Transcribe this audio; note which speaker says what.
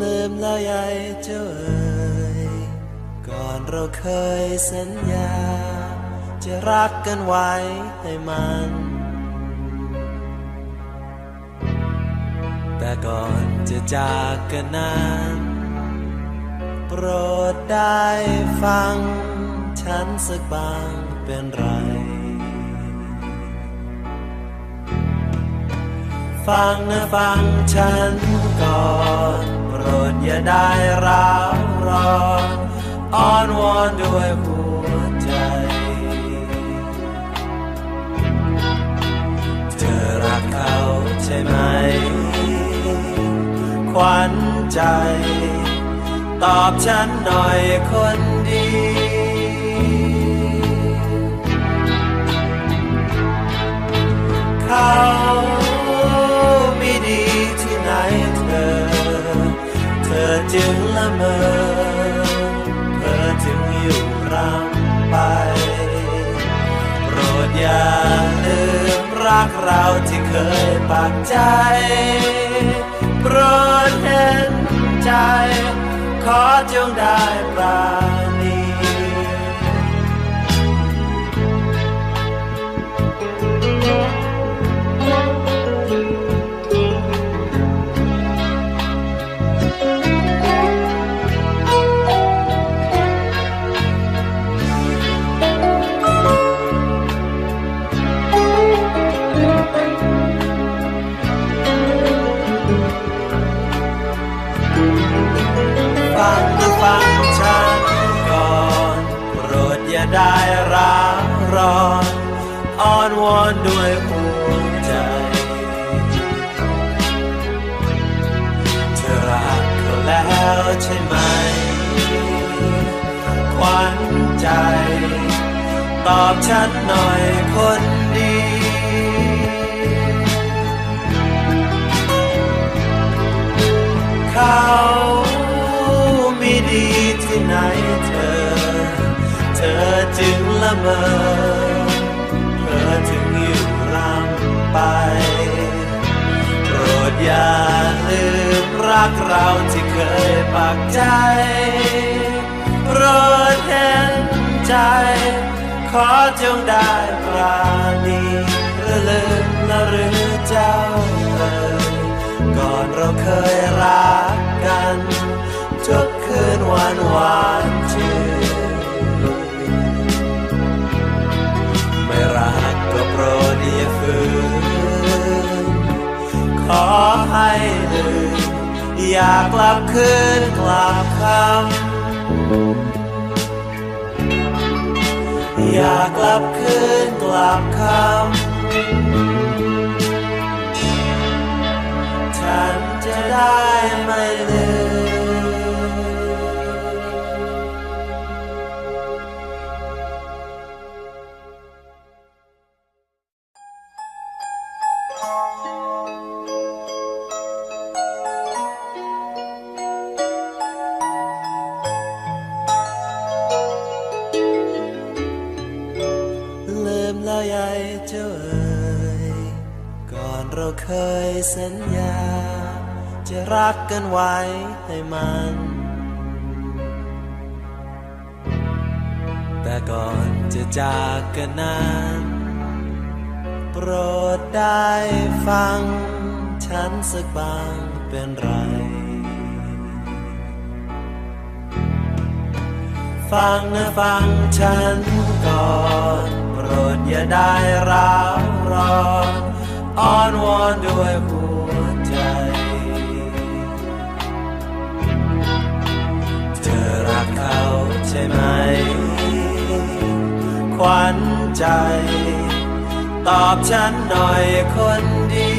Speaker 1: ลืมล้วยายเจ้าเอ๋ยก่อนเราเคยสัญญา จะรักกันไว้ให้มัน แต่ก่อนจะจากกันนั้น โปรดได้ฟัง ฉันสักบางเป็นไร ฟังนะฟังฉันก่อนโปรดอย่าได้ร้าวร้อนอ้อนวอนด้วยหัวใจ เธอรักเขาใช่ไหม ขวัญใจ ตอบฉันหน่อยคนดี เขาไม่ดีที่ไหนเธอ เธอจึงละเมอ เธอจึงอยู่รำไป โปรดอย่าลืมรักเราที่เคยปากใจ โปรดเห็นใจ ขอจงได้ปรา แล้วใช่ไหมขวัญใจ ตอบฉันหน่อยคนดีเขาไม่ดีที่ไหนเธอ เธอจึงละเมอเธอจึงอยู่รำไป โปรดอย่าม กเราที่เคยปากใจโปรดเห็นใจ ขอจงได้ปราณีระลึกละหรือเจ้าเอ่ยก่อนเราเคยรักกันทุกคืนวันหวานชื่นไม่รักก็โปรดอย่าฝืนขอให้ อยากกลับคืนกลับคำอยากกลับคืนกลับคำฉันจะได้ เราเคยสัญญา จะรักกันไว้ให้มัน แต่ก่อนจะจากกันนั้นโปรดได้ฟัง ฉันสักบางเป็นไร ฟังนะฟังฉันก่อน โปรดอย่าได้ร้าวร้อน อ้อนวอนด้วยหัวใจ เธอรักเขาใช่ไหม ขวัญใจ ตอบฉันหน่อยคนดี